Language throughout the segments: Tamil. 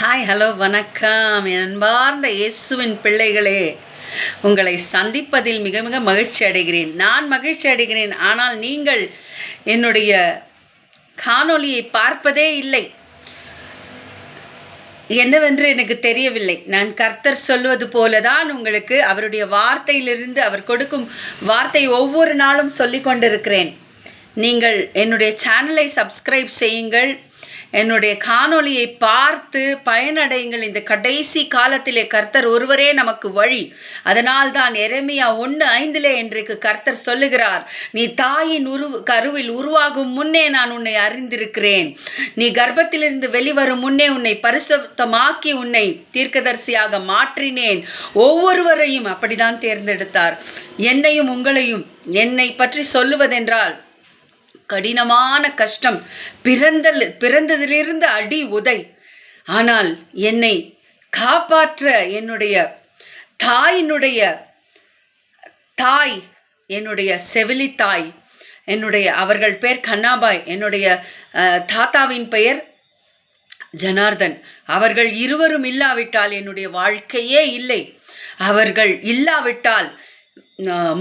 ஹாய் ஹலோ வணக்கம். என் அன்பார்ந்த இயேசுவின் பிள்ளைகளே உங்களை சந்திப்பதில் மிக மிக மகிழ்ச்சி அடைகிறேன். நான் மகிழ்ச்சி அடைகிறேன். ஆனால் நீங்கள் என்னுடைய காணொளியை பார்ப்பதே இல்லை. என்னவென்று எனக்கு தெரியவில்லை. நான் கர்த்தர் சொல்வது போல தான் உங்களுக்கு அவருடைய வார்த்தையிலிருந்து அவர் கொடுக்கும் வார்த்தை ஒவ்வொரு நாளும் சொல்லிக் கொண்டிருக்கிறேன் நீங்கள் என்னுடைய சேனலை சப்ஸ்கிரைப் செய்யுங்கள். என்னுடைய காணொளியை பார்த்து பயனடையுங்கள். இந்த கடைசி காலத்திலே கர்த்தர் ஒருவரே நமக்கு வழி. அதனால் தான் எரேமியா ஒன்று ஐந்திலே இன்றைக்கு கர்த்தர் சொல்லுகிறார் நீ தாயின் உரு கருவில் உருவாகும் முன்னே நான் உன்னை அறிந்திருக்கிறேன். நீ கர்ப்பத்திலிருந்து வெளிவரும் முன்னே உன்னை பரிசுத்தமாக்கி உன்னை தீர்க்கதரிசியாக மாற்றினேன். ஒவ்வொருவரையும் அப்படிதான் தேர்ந்தெடுத்தார். என்னையும் உங்களையும் என்னை பற்றி சொல்லுவதென்றால் கடினமான கஷ்டம். பிறந்தல் பிறந்ததிலிருந்து அடி உதை. ஆனால் என்னை காப்பாற்ற என்னுடைய தாயினுடைய தாய் என்னுடைய செவிலி தாய் என்னுடைய அவர்கள் பெயர் கண்ணாபாய் என்னுடைய தாத்தாவின் பெயர் ஜனார்தன். அவர்கள் இருவரும் இல்லாவிட்டால் என்னுடைய வாழ்க்கையே இல்லை. அவர்கள் இல்லாவிட்டால்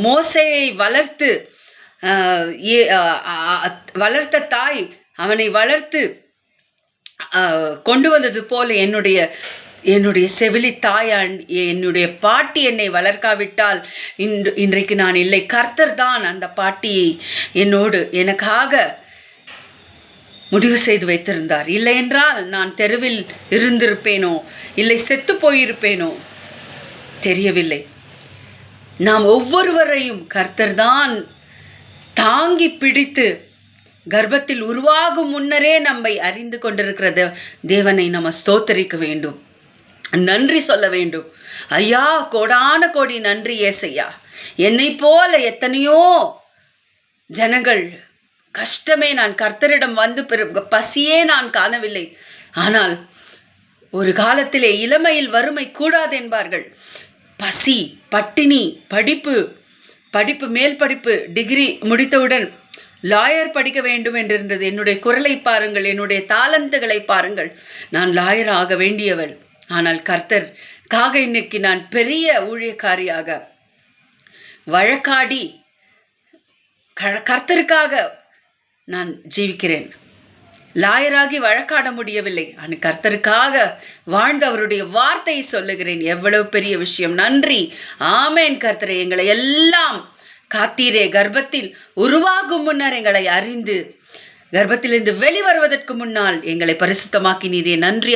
மோசையை வளர்த்து ஏ- வளர்த்த தாய் அவனை வளர்த்து கொண்டு வந்தது போல என்னுடைய என்னுடைய செவிலி தாயான் என்னுடைய பாட்டி என்னை வளர்க்காவிட்டால் இன்று இன்றைக்கு நான் இல்லை. கர்த்தர் தான் அந்த பாட்டியை என்னோடு எனக்காக முடிவு செய்து வைத்திருந்தார். இல்லை என்றால் நான் தெருவில் இருந்திருப்பேனோ? இல்லை செத்து போயிருப்பேனோ? தெரியவில்லை. நாம் ஒவ்வொருவரையும் கர்த்தர் தான் தாங்கி பிடித்து கர்ப்பத்தில் உருவாகும் முன்னரே நம்மை அறிந்து கொண்டிருக்கிற தேவ தேவனை நம்ம ஸ்தோத்தரிக்க வேண்டும். நன்றி சொல்ல வேண்டும். ஐயா கோடான கோடி நன்றி ஏசையா. என்னை போல எத்தனையோ ஜனங்கள் கஷ்டமே நான் கர்த்தரிடம் வந்து பிற- பசியே நான் காணவில்லை. ஆனால் ஒரு காலத்திலே இளமையில் வறுமை கூடாது என்பார்கள். பசி பட்டினி படிப்பு படிப்பு மேல் படிப்பு டிகிரி முடித்தவுடன் லாயர் படிக்க வேண்டும் என்றிருந்தது. என்னுடைய குரலை பாருங்கள் என்னுடைய தாளந்துகளை பாருங்கள். நான் லாயர் ஆக வேண்டியவள். ஆனால் கர்த்தர் காக இன்னைக்கு நான் பெரிய ஊழியக்காரியாக வழக்காடி க- கர்த்தருக்காக நான் ஜீவிக்கிறேன். லாயராகி வழக்காட முடியவில்லை. அனு கர்த்தருக்காக வாழ்ந்து அவருடைய வார்த்தையை சொல்லுகிறேன். எவ்வளவு பெரிய விஷயம். நன்றி. ஆமேன் கர்த்தரை. எங்களை எல்லாம் காத்தீரே. கர்ப்பத்தில் உருவாகும் முன்னர் எங்களை அறிந்து கர்ப்பத்திலிருந்து வெளிவருவதற்கு முன்னால் எங்களை பரிசுத்தமாக்கினீரே. நன்றி.